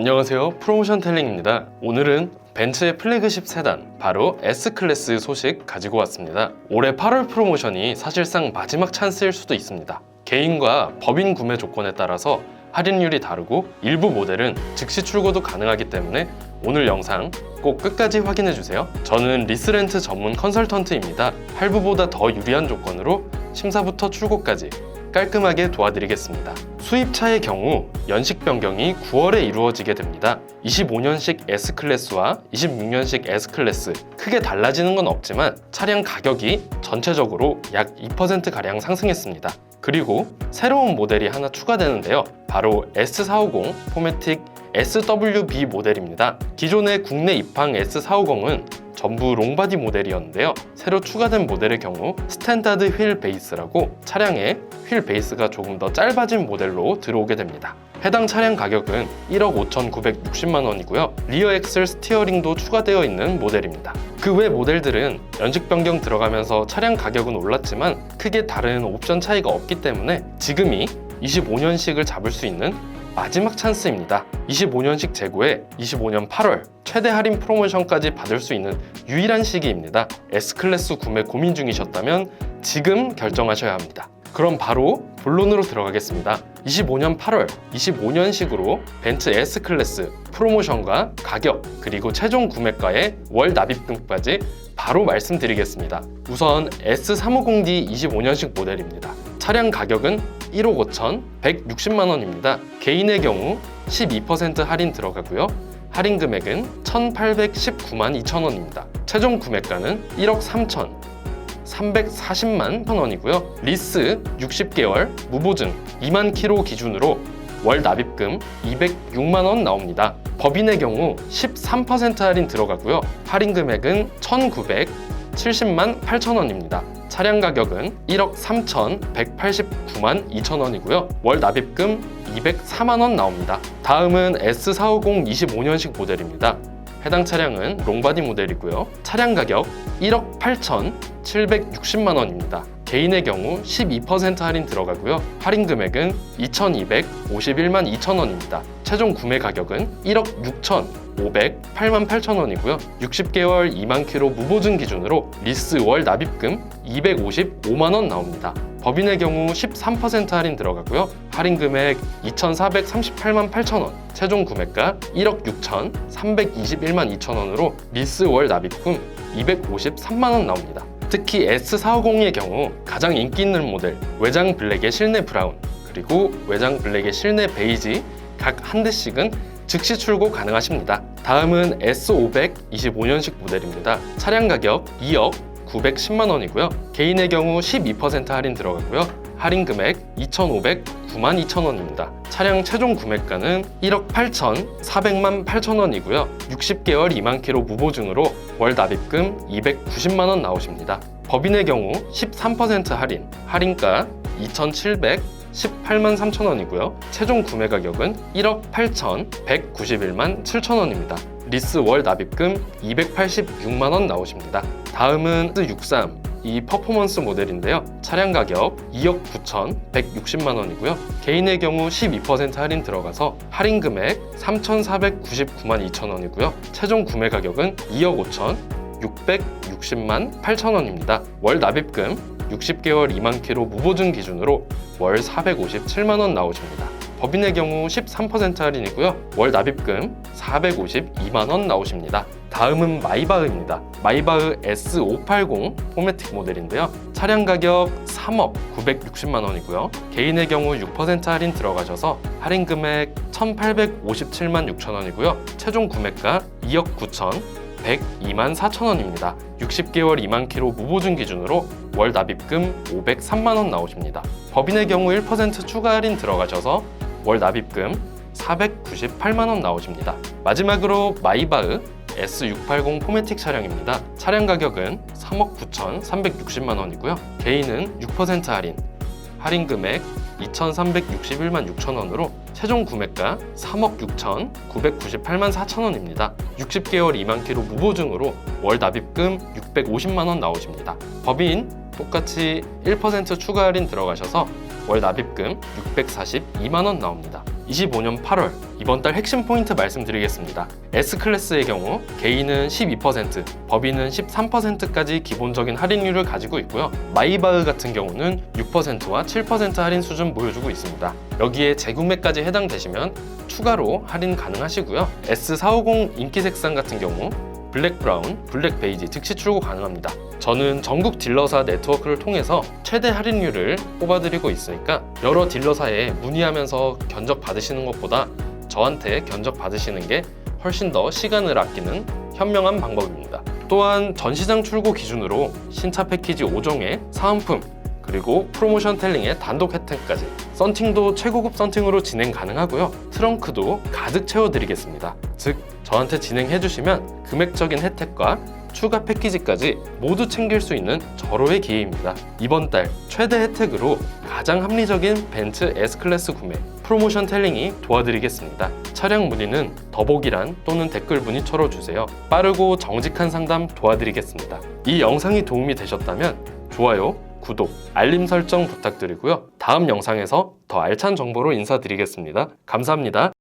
안녕하세요. 프로모션 텔링입니다. 오늘은 벤츠의 플래그십 세단, 바로 S클래스 소식 가지고 왔습니다. 올해 8월 프로모션이 사실상 마지막 찬스일 수도 있습니다. 개인과 법인 구매 조건에 따라서 할인율이 다르고 일부 모델은 즉시 출고도 가능하기 때문에 오늘 영상 꼭 끝까지 확인해 주세요. 저는 리스렌트 전문 컨설턴트입니다. 할부보다 더 유리한 조건으로 심사부터 출고까지 깔끔하게 도와드리겠습니다. 수입차의 경우 연식 변경이 9월에 이루어지게 됩니다. 25년식 S클래스와 26년식 S클래스 크게 달라지는 건 없지만 차량 가격이 전체적으로 약 2%가량 상승했습니다. 그리고 새로운 모델이 하나 추가되는데요. 바로 S450 포매틱 SWB 모델입니다. 기존의 국내 입항 S450은 전부 롱바디 모델이었는데요. 새로 추가된 모델의 경우 스탠다드 휠 베이스라고 차량의 휠 베이스가 조금 더 짧아진 모델로 들어오게 됩니다. 해당 차량 가격은 1억 5,960만 원이고요. 리어 엑셀 스티어링도 추가되어 있는 모델입니다. 그 외 모델들은 연식 변경 들어가면서 차량 가격은 올랐지만 크게 다른 옵션 차이가 없기 때문에 지금이 25년식을 잡을 수 있는 마지막 찬스입니다. 25년식 재고에 25년 8월 최대 할인 프로모션까지 받을 수 있는 유일한 시기입니다. S클래스 구매 고민 중이셨다면 지금 결정하셔야 합니다. 그럼 바로 본론으로 들어가겠습니다. 25년 8월 25년식으로 벤츠 S클래스 프로모션과 가격 그리고 최종 구매가의 월 납입금까지 바로 말씀드리겠습니다. 우선 S350D 25년식 모델입니다. 차량 가격은 1억 5천 160만 원입니다. 개인의 경우 12% 할인 들어가고요. 할인 금액은 1,819만 2천 원입니다. 최종 구매가는 1억 3천 340만 천 원이고요. 리스 60개월 무보증 2만 킬로 기준으로 월 납입금 206만 원 나옵니다. 법인의 경우 13% 할인 들어가고요. 할인 금액은 1,970만 8천 원입니다. 차량 가격은 1억 3,189만 2천 원이고요. 월 납입금 204만 원 나옵니다. 다음은 S450 25년식 모델입니다. 해당 차량은 롱바디 모델이고요. 차량 가격 1억 8,760만 원입니다. 개인의 경우 12% 할인 들어가고요. 할인 금액은 2,251만 2천 원입니다. 최종 구매 가격은 1억 6,508만 8천 원이고요. 60개월 2만 킬로 무보증 기준으로 리스 월 납입금 255만 원 나옵니다. 법인의 경우 13% 할인 들어가고요. 할인 금액 2,438만 8천 원. 최종 구매가 1억 6,321만 2천 원으로 리스 월 납입금 253만 원 나옵니다. 특히 S450의 경우 가장 인기 있는 모델 외장 블랙의 실내 브라운 그리고 외장 블랙의 실내 베이지 각 한 대씩은 즉시 출고 가능하십니다. 다음은 S500 25년식 모델입니다. 차량 가격 2억 910만 원이고요. 개인의 경우 12% 할인 들어가고요. 할인 금액 2,509만 2천 원입니다. 차량 최종 구매가는 1억 8,400만 8천 원이고요. 60개월 2만 킬로 무보증으로 월 납입금 290만 원 나오십니다. 법인의 경우 13% 할인, 할인가 2,718만 3천 원이고요. 최종 구매 가격은 1억 8,191만 7천 원입니다. 리스 월 납입금 286만 원 나오십니다. 다음은 63, 이 퍼포먼스 모델인데요. 차량 가격 2억 9,160만 원이고요. 개인의 경우 12% 할인 들어가서 할인 금액 3,499만 2천 원이고요. 최종 구매 가격은 2억 5천 660만 8천 원입니다. 월 납입금 60개월 2만 킬로 무보증 기준으로 월 457만 원 나오십니다. 법인의 경우 13% 할인이고요. 월 납입금 452만 원 나오십니다. 다음은 마이바흐입니다. 마이바흐 S580 포매틱 모델인데요. 차량 가격 3억 960만 원이고요. 개인의 경우 6% 할인 들어가셔서 할인 금액 1,857만 6천 원이고요. 최종 구매가 2억 9천 102만 4천 원입니다. 60개월 2만 킬로 무보증 기준으로 월 납입금 503만 원 나오십니다. 법인의 경우 1% 추가 할인 들어가셔서 월 납입금 498만 원 나오십니다. 마지막으로 마이바흐 S680 포매틱 차량입니다. 차량 가격은 3억 9,360만 원이고요. 개인은 6% 할인, 할인 금액 2,361만 6천 원으로 최종 구매가 3억 6,998만 4천 원입니다. 60개월 2만 킬로 무보증으로 월 납입금 650만 원 나오십니다. 법인 똑같이 1% 추가 할인 들어가셔서 월 납입금 642만 원 나옵니다. 25년 8월 이번 달 핵심 포인트 말씀드리겠습니다. S클래스의 경우 개인은 12%, 법인은 13%까지 기본적인 할인율을 가지고 있고요. 마이바흐 같은 경우는 6%와 7% 할인 수준 보여주고 있습니다. 여기에 재구매까지 해당되시면 추가로 할인 가능하시고요. S450 인기 색상 같은 경우 블랙 브라운, 블랙 베이지 즉시 출고 가능합니다. 저는 전국 딜러사 네트워크를 통해서 최대 할인율을 뽑아드리고 있으니까 여러 딜러사에 문의하면서 견적 받으시는 것보다 저한테 견적 받으시는 게 훨씬 더 시간을 아끼는 현명한 방법입니다. 또한 전시장 출고 기준으로 신차 패키지 5종의 사은품 그리고 프로모션 텔링의 단독 혜택까지 썬팅도 최고급 썬팅으로 진행 가능하고요. 트렁크도 가득 채워드리겠습니다. 즉 저한테 진행해 주시면 금액적인 혜택과 추가 패키지까지 모두 챙길 수 있는 절호의 기회입니다. 이번 달 최대 혜택으로 가장 합리적인 벤츠 S클래스 구매 프로모션 텔링이 도와드리겠습니다. 차량 문의는 더보기란 또는 댓글 문의처로 주세요. 빠르고 정직한 상담 도와드리겠습니다. 이 영상이 도움이 되셨다면 좋아요 구독, 알림 설정 부탁드리고요. 다음 영상에서 더 알찬 정보로 인사드리겠습니다. 감사합니다.